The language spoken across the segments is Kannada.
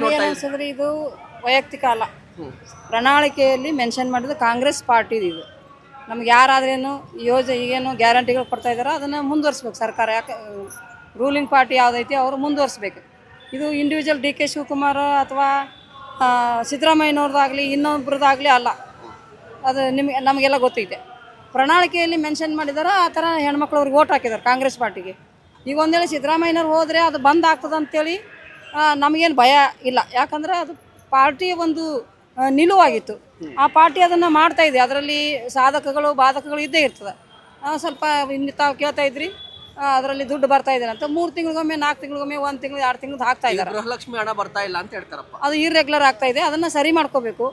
ರೀತಿ ನೋಡ್ತಾ ಇದ್ದೀರಿ ಅನ್ಸಿದ್ರೆ ಇದು ವೈಯಕ್ತಿಕ ಅಲ್ಲ. ಪ್ರಣಾಳಿಕೆಯಲ್ಲಿ ಮೆನ್ಷನ್ ಮಾಡಿದ್ದು ಕಾಂಗ್ರೆಸ್ ಪಾರ್ಟಿದು ಇದು. ನಮ್ಗೆ ಯಾರಾದ್ರೇನು ಯೋಜನೆ ಈಗೇನು ಗ್ಯಾರಂಟಿಗಳು ಕೊಡ್ತಾ ಇದ್ದಾರೋ ಅದನ್ನು ಮುಂದುವರಿಸ್ಬೇಕು ಸರ್ಕಾರ. ಯಾಕೆ ರೂಲಿಂಗ್ ಪಾರ್ಟಿ ಯಾವುದೈತಿ ಅವರು ಮುಂದುವರಿಸ್ಬೇಕು. ಇದು ಇಂಡಿವಿಜುವಲ್ ಡಿ ಕೆ ಶಿವಕುಮಾರ್ ಅಥವಾ ಸಿದ್ದರಾಮಯ್ಯನವ್ರದ್ದಾಗಲಿ ಇನ್ನೊಬ್ರದ್ದಾಗಲಿ ಅಲ್ಲ. ಅದು ನಿಮಗೆ ನಮಗೆಲ್ಲ ಗೊತ್ತೈತೆ. ಪ್ರಣಾಳಿಕೆಯಲ್ಲಿ ಮೆನ್ಷನ್ ಮಾಡಿದಾರೆ ಆ ಥರ ಹೆಣ್ಮಕ್ಳು ಅವ್ರಿಗೆ ಓಟ್ ಹಾಕಿದ್ದಾರೆ ಕಾಂಗ್ರೆಸ್ ಪಾರ್ಟಿಗೆ. ಈಗ ಒಂದೇಳಿ ಸಿದ್ದರಾಮಯ್ಯನವ್ರು ಹೋದರೆ ಅದು ಬಂದ್ ಆಗ್ತದೆ ಅಂತೇಳಿ ನಮಗೇನು ಭಯ ಇಲ್ಲ. ಯಾಕಂದ್ರೆ ಅದು ಪಾರ್ಟಿಯ ಒಂದು ನಿಲುವಾಗಿತ್ತು. ಆ ಪಾರ್ಟಿ ಅದನ್ನು ಮಾಡ್ತಾ ಇದೆ. ಅದರಲ್ಲಿ ಸಾಧಕಗಳು ಬಾಧಕಗಳು ಇದ್ದೇ ಇರ್ತದೆ. ಸ್ವಲ್ಪ ಇನ್ನು ತಾವು ಕೇಳ್ತಾ ಇದ್ರಿ ಅದರಲ್ಲಿ ದುಡ್ಡು ಬರ್ತಾ ಇದೆ ಅಂತ. ಮೂರು ತಿಂಗಳಿಗೊಮ್ಮೆ ನಾಲ್ಕು ತಿಂಗಳಿಗೊಮ್ಮೆ ಒಂದು ತಿಂಗಳು ಎರಡು ತಿಂಗಳು ಹಾಕ್ತಾ ಇದ್ದಾರೆ ಗೃಹಲಕ್ಷ್ಮಿ ಹಣ ಬರ್ತಾ ಇಲ್ಲ ಅಂತ ಹೇಳ್ತಾರಪ್ಪ. ಅದು ಇರ್ರೆಗ್ಯುಲರ್ ಆಗ್ತಾ ಇದೆ. ಅದನ್ನು ಸರಿ ಮಾಡ್ಕೋಬೇಕು.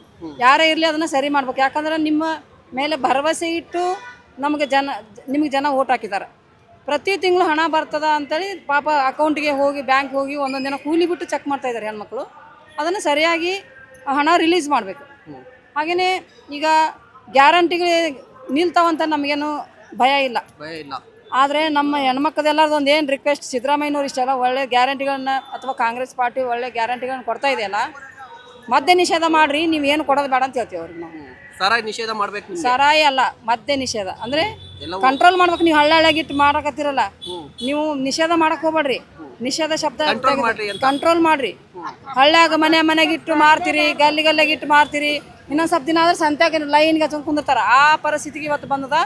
ಯಾರೇ ಇರಲಿ ಅದನ್ನು ಸರಿ ಮಾಡ್ಬೇಕು. ಯಾಕಂದ್ರೆ ನಿಮ್ಮ ಮೇಲೆ ಭರವಸೆ ಇಟ್ಟು ನಮಗೆ ಜನ ನಿಮಗೆ ಜನ ಓಟ್ ಹಾಕಿದ್ದಾರೆ. ಪ್ರತಿ ತಿಂಗಳು ಹಣ ಬರ್ತದ ಅಂತೇಳಿ ಪಾಪ ಅಕೌಂಟ್ಗೆ ಹೋಗಿ ಬ್ಯಾಂಕ್ ಹೋಗಿ ಒಂದೊಂದು ದಿನ ಕೂಲಿ ಬಿಟ್ಟು ಚೆಕ್ ಮಾಡ್ತಾ ಇದ್ದಾರೆ ಹೆಣ್ಮಕ್ಳು. ಅದನ್ನು ಸರಿಯಾಗಿ ಹಣ ರಿಲೀಸ್ ಮಾಡಬೇಕು. ಹಾಗೆಯೇ ಈಗ ಗ್ಯಾರಂಟಿಗಳು ನಿಲ್ತಾವಂತ ನಮಗೇನು ಭಯ ಇಲ್ಲ. ಭಯ ಇಲ್ಲ. ಆದರೆ ನಮ್ಮ ಹೆಣ್ಮಕ್ಳದೆಲ್ಲರದ್ದು ಒಂದು ಏನು ರಿಕ್ವೆಸ್ಟ್ ಸಿದ್ದರಾಮಯ್ಯನವ್ರು ಇಷ್ಟೆಲ್ಲ ಒಳ್ಳೆ ಗ್ಯಾರಂಟಿಗಳನ್ನ ಅಥವಾ ಕಾಂಗ್ರೆಸ್ ಪಾರ್ಟಿ ಒಳ್ಳೆ ಗ್ಯಾರಂಟಿಗಳನ್ನ ಕೊಡ್ತಾ ಇದೆಯಲ್ಲ ಮದ್ಯ ನಿಷೇಧ ಮಾಡಿರಿ ನೀವು ಏನು ಕೊಡೋದು ಬೇಡ ಅಂತ ಹೇಳ್ತೀವಿ ಅವ್ರಿಗೆ ನಾವು. ಸಾರಾಯಿ ನಿಷೇಧ ಮಾಡಬೇಕು ಸರಾಯಿ ಅಲ್ಲ ಮದ್ಯ ನಿಷೇಧ. ಅಂದ್ರೆ ಕಂಟ್ರೋಲ್ ಮಾಡ್ಬೇಕು ನೀವು ಹಳ್ಳಿಯಾಗಿಟ್ಟು ಮಾಡಕತ್ತಿರಲ್ಲ. ನೀವು ನಿಷೇಧ ಮಾಡಕ್ ಹೋಗ್ಬೇಡ್ರಿ. ನಿಷೇಧ ಶಬ್ದ ಕಂಟ್ರೋಲ್ ಮಾಡ್ರಿ ಹಳ್ಳಾಗ ಮನೆ ಮನೆಗಿಟ್ಟು ಮಾರ್ತೀರಿ ಗಲ್ಲಿ ಗಲ್ಲಿಗಿಟ್ಟು ಮಾರ್ತೀರಿ. ಇನ್ನೊಂದ್ ಸ್ವಲ್ಪ ದಿನ ಆದ್ರೆ ಸಂತ್ಯಾಗ ಲೈನ್ಗೆ ಗೆ ಕುಂದಿರ್ತಾರ. ಆ ಪರಿಸ್ಥಿತಿಗೆ ಇವತ್ತು ಬಂದದ.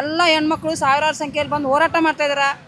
ಎಲ್ಲ ಹೆಣ್ಮಕ್ಳು ಸಾವಿರಾರು ಸಂಖ್ಯೆಯಲ್ಲಿ ಬಂದು ಹೋರಾಟ ಮಾಡ್ತಾ ಇದಾರ.